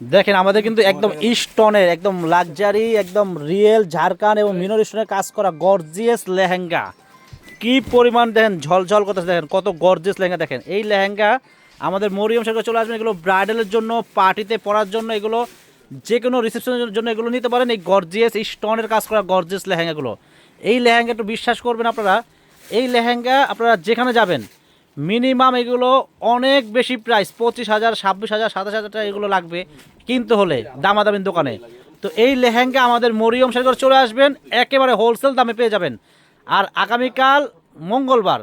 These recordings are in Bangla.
দেখেন আমাদের কিন্তু একদম স্টোনের একদম লাক্সারি একদম রিয়েল ঝাড়খান এবং মিনর স্টোনের কাজ করা গর্জিয়াস লেহেঙ্গা। কি পরিমাণ দেখেন ঝলঝল করতেছে দেখেন কত গর্জিয়াস লেহেঙ্গা দেখেন। এই লেহেঙ্গা আমাদের মরিয়ম সরকার চলে আসবেন এগুলো ব্রাইডালের জন্য পার্টিতে পরার জন্য এগুলো যে কোনো রিসেপশনের জন্য এগুলো নিতে পারেন। এই গর্জিয়াস স্টোনের কাজ করা গর্জিয়াস লেহেঙ্গাগুলো। এই লেহেঙ্গা একটু বিশ্বাস করবেন আপনারা এই লেহেঙ্গা আপনারা যেখানে যাবেন মিনিমাম এগুলো অনেক বেশি প্রাইস পঁচিশ হাজার, ছাব্বিশ হাজার, সাতাশ হাজার টাকা এগুলো লাগবে কিনতে হলে দামাদামির দোকানে। তো এই লেহেঙ্গা আমাদের মরিয়ম সাগর চলে আসবেন, একেবারে হোলসেল দামে পেয়ে যাবেন। আর আগামীকাল মঙ্গলবার,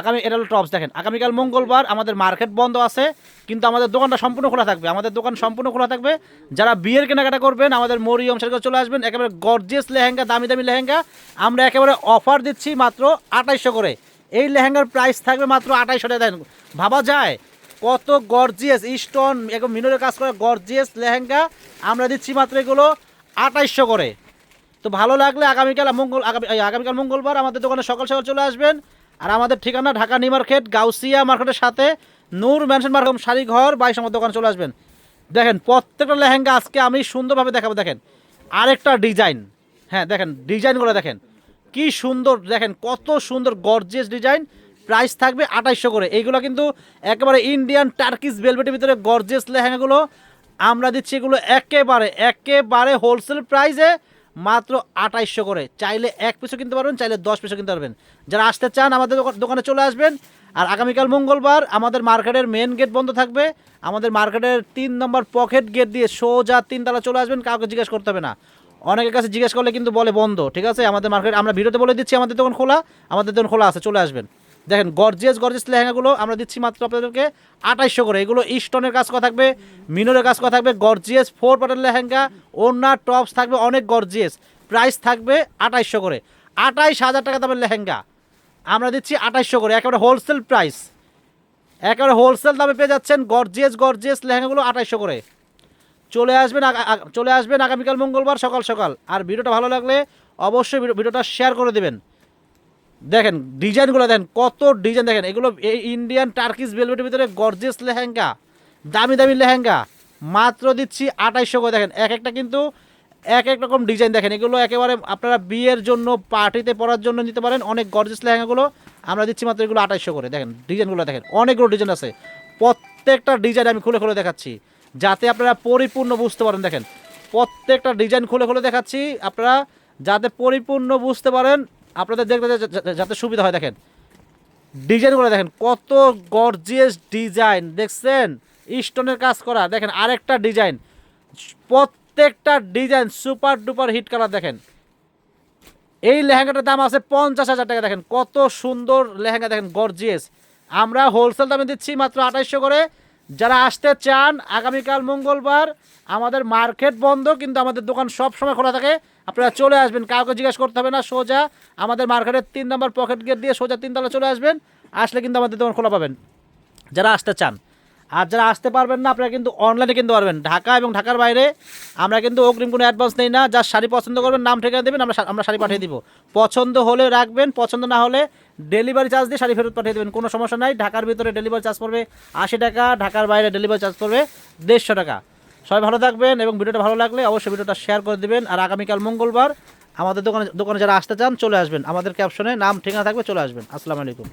আগামী এটা হলো টপস দেখেন, আগামীকাল মঙ্গলবার আমাদের মার্কেট বন্ধ আছে, কিন্তু আমাদের দোকানটা সম্পূর্ণ খোলা থাকবে। আমাদের দোকান সম্পূর্ণ খোলা থাকবে। যারা বিয়ের কেনাকাটা করবেন, আমাদের মরিয়ম সার্কেল চলে আসবেন, একেবারে গর্জিয়াস লেহেঙ্গা, দামি দামি লেহেঙ্গা। আমরা একেবারে অফার দিচ্ছি মাত্র আঠাইশশো করে। এই লেহেঙ্গার প্রাইস থাকবে মাত্র আঠাইশশো টাকা দেন ভাবা যায় কত গর্জিয়াস স্টোন একদম মিনরের কাজ করে গর্জিয়াস লেহেঙ্গা। আমরা দিচ্ছি মাত্র এগুলো আঠাইশশো করে। তো ভালো লাগলে আগামীকাল, মঙ্গল, আগামী আগামীকাল মঙ্গলবার আমাদের দোকানে সকাল সকাল চলে আসবেন। আর আমাদের ঠিকানা ঢাকা নিউ মার্কেট, গাউসিয়া মার্কেটের সাথে নূর ম্যানশন মার্কেট শাড়ি ঘর, বাইশ আমার দোকানে চলে আসবেন। দেখেন, প্রত্যেকটা লেহেঙ্গা আজকে আমি সুন্দরভাবে দেখাবো, দেখেন। আরেকটা ডিজাইন হ্যাঁ দেখেন ডিজাইনগুলো দেখেন। কি সুন্দর, দেখেন কত সুন্দর গর্জিয়াস ডিজাইন প্রাইস থাকবে আঠাইশশো করে। এইগুলো কিন্তু একেবারে ইন্ডিয়ান টার্কিস বেলভেটের ভিতরে গর্জিয়াস লেহেঙ্গাগুলো। আমরা দিচ্ছি এগুলো একেবারে একেবারে হোলসেল প্রাইসে মাত্র আঠাইশশো করে। চাইলে এক পিসও কিনতে পারবেন, চাইলে দশ পিসও কিনতে পারবেন। যারা আসতে চান, আমাদের দোকানে চলে আসবেন। আর আগামীকাল মঙ্গলবার আমাদের মার্কেটের মেন গেট বন্ধ থাকবে। আমাদের মার্কেটের তিন নম্বর পকেট গেট দিয়ে সোজা তিনতলা চলে আসবেন, কাউকে জিজ্ঞেস করতে হবে না। অনেকের কাছে জিজ্ঞেস করলে কিন্তু বলে বন্ধ, ঠিক আছে? আমাদের মার্কেট আমরা ভিডিওতে বলে দিচ্ছি, আমাদের দোকান খোলা, আমাদের দোকান খোলা আছে, চলে আসবেন। দেখেন গর্জিয়াস গর্জিয়াস লেহেঙ্গাগুলো আমরা দিচ্ছি মাত্র আপনাদেরকে আঠাইশশো করে। এগুলো ইস্টনের কাজ করা থাকবে মিনোরের কাজ করা থাকবে গর্জিয়াস ফোর পাটের লেহেঙ্গা ওনার টপস থাকবে, অনেক গর্জিয়াস প্রাইস থাকবে আঠাইশশো করে। আঠাইশ হাজার টাকা দামের লেহেঙ্গা। আমরা দিচ্ছি আঠাইশশো করে, একেবারে হোলসেল প্রাইস একেবারে হোলসেল দামে পেয়ে যাচ্ছেন গর্জিয়াস গর্জিয়াস লেহেঙ্গাগুলো আঠাইশশো করে। চলে আসবেন চলে আসবেন আগামীকাল মঙ্গলবার সকাল সকাল। আর ভিডিওটা ভালো লাগলে অবশ্যই ভিডিও- ভিডিওটা শেয়ার করে দেবেন। দেখেন, ডিজাইনগুলো দেখেন, কত ডিজাইন দেখেন। এগুলো এই ইন্ডিয়ান টার্কিস বেলভেটের ভিতরে গর্জেস লেহেঙ্গা, দামি দামি লেহেঙ্গা। মাত্র দিচ্ছি আঠাইশশো করে। দেখেন, এক একটা কিন্তু এক এক রকম ডিজাইন দেখেন। এগুলো একেবারে আপনারা বিয়ের জন্য, পার্টিতে পরার জন্য নিতে পারেন। অনেক গর্জেস লেহেঙ্গাগুলো আমরা দিচ্ছি মাত্র এগুলো আঠাইশশো করে। দেখেন, ডিজাইনগুলো দেখেন, অনেকগুলো ডিজাইন আছে। প্রত্যেকটা ডিজাইন আমি খুলে খুলে দেখাচ্ছি। যাতে আপনারা পরিপূর্ণ বুঝতে পারেন। দেখেন, প্রত্যেকটা ডিজাইন খুলে খুলে দেখাচ্ছি। আপনারা যাতে পরিপূর্ণ বুঝতে পারেন, আপনাদের দেখতে যাতে সুবিধা হয়। দেখেন, ডিজাইনগুলো দেখেন, কত গর্জিয়াস ডিজাইন, দেখছেন? স্টোনের কাজ করা। দেখেন, আরেকটা ডিজাইন। প্রত্যেকটা design super duper hit colour, দেখেন। এই লেহেঙ্গাটার দাম আছে পঞ্চাশ হাজার টাকা। দেখেন, কত সুন্দর লেহেঙ্গা, দেখেন, গর্জিয়াস। আমরা হোলসেল দামে দিচ্ছি মাত্র আঠাইশশো করে। যারা আসতে চান, আগামীকাল মঙ্গলবার আমাদের মার্কেট বন্ধ, কিন্তু আমাদের দোকান সব সময় খোলা থাকে। আপনারা চলে আসবেন, কাউকে জিজ্ঞেস করতে হবে না, সোজা আমাদের মার্কেটের তিন নম্বর পকেট গেট দিয়ে সোজা তিনতলা চলে আসবেন, আসলে কিন্তু আমাদের দোকান খোলা পাবেন। যারা আসতে চান আর যারা আসতে পারবেন না, আপনারা কিন্তু অনলাইনে কিনতে পারবেন। ঢাকা এবং ঢাকার বাইরে আমরা কিন্তু অগ্রিম কোনো অ্যাডভান্স নেই না। যার শাড়ি পছন্দ করবেন, নাম ঠিকানা দেবেন, আমরা আমরা শাড়ি পাঠিয়ে দিব। পছন্দ হলে রাখবেন, পছন্দ না হলে ডেলিভারি চার্জ দিয়ে শাড়ি ফেরত পাঠিয়ে দেবেন। কোনো সমস্যা নাই, ঢাকার ভিতরে ডেলিভারি চার্জ পড়বে আশি টাকা, ঢাকার বাইরে ডেলিভারি চার্জ পড়বে দেড়শো টাকা। সবাই ভালো থাকবেন এবং ভিডিওটা ভালো লাগলে অবশ্যই ভিডিওটা শেয়ার করে দিবেন। আর আগামীকাল মঙ্গলবার আমাদের দোকানে দোকানে যারা আসতে চান, চলে আসবেন। আমাদের ক্যাপশনে নাম, ঠিকানা থাকবে, চলে আসবেন। আসসালামু আলাইকুম।